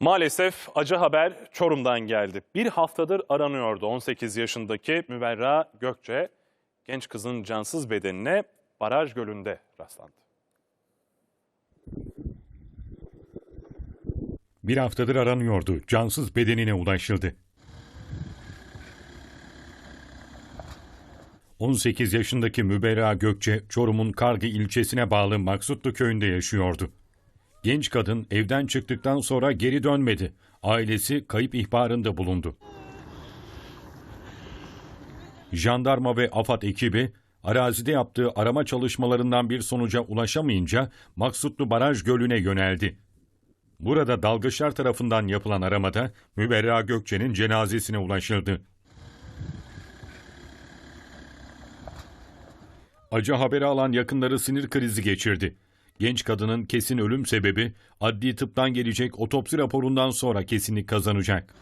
Maalesef acı haber Çorum'dan geldi. Bir haftadır aranıyordu 18 yaşındaki Müberra Gökçe. Genç kızın cansız bedenine baraj gölünde rastlandı. Bir haftadır aranıyordu. Cansız bedenine ulaşıldı. 18 yaşındaki Müberra Gökçe, Çorum'un Kargı ilçesine bağlı Maksutlu köyünde yaşıyordu. Genç kadın evden çıktıktan sonra geri dönmedi. Ailesi kayıp ihbarında bulundu. Jandarma ve AFAD ekibi arazide yaptığı arama çalışmalarından bir sonuca ulaşamayınca Maksutlu Baraj Gölü'ne yöneldi. Burada dalgıçlar tarafından yapılan aramada Müberra Gökçe'nin cenazesine ulaşıldı. Acı haberi alan yakınları sinir krizi geçirdi. Genç kadının kesin ölüm sebebi adli tıptan gelecek otopsi raporundan sonra kesinlik kazanacak.